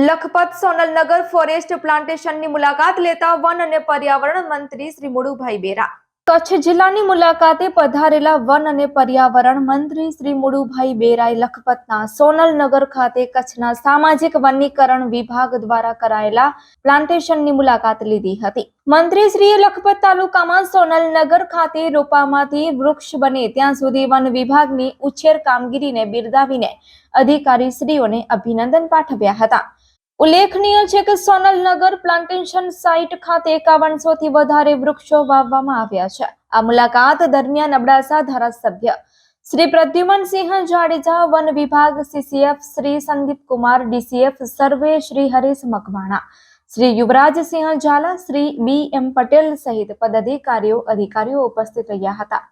Lakhpat Sonalnagar forest પ્લાન્ટેશનની મુલાકાત લેતા one અને પર્યાવરણ મંત્રી શ્રી મુળુભાઈ બેરા. કચ્છ જિલ્લાની મુલાકાતે પધારેલા વન અને પર્યાવરણ મંત્રી શ્રી મુળુભાઈ બેરાએ લખપતના સોનલનગર ખાતે કચ્છના સામાજિક વનીકરણ વિભાગ દ્વારા કરાયેલા પ્લાન્ટેશનની મુલાકાત લીધી હતી. મંત્રીશ્રીએ લખપત તાલુકામાં સોનલનગર ખાતે રોપામાંથી વૃક્ષ બને ત્યાં સુધી વન વિભાગની ઉછેર કામગીરીને બિરદાવીને અધિકારીશ્રીઓને અભિનંદન પાઠવ્યા હતા. ઉલ્લેખનીય છે કે સોનલનગર પ્લાન્ટેશન સાઇટ ખાતે એકાવનસો થી વધારે વૃક્ષો વાવવામાં આવ્યા છે. આ મુલાકાત દરમિયાન અબડાસા ધારાસભ્ય શ્રી પ્રદ્યુમનસિંહ જાડેજા, વન વિભાગ સીસીએફ શ્રી સંદીપ કુમાર, ડીસીએફ સર્વે શ્રી હરીશ મકવાણા, શ્રી યુવરાજસિંહ ઝાલા, શ્રી બી એમ પટેલ સહિત પદાધિકારીઓ, અધિકારીઓ ઉપસ્થિત રહ્યા હતા.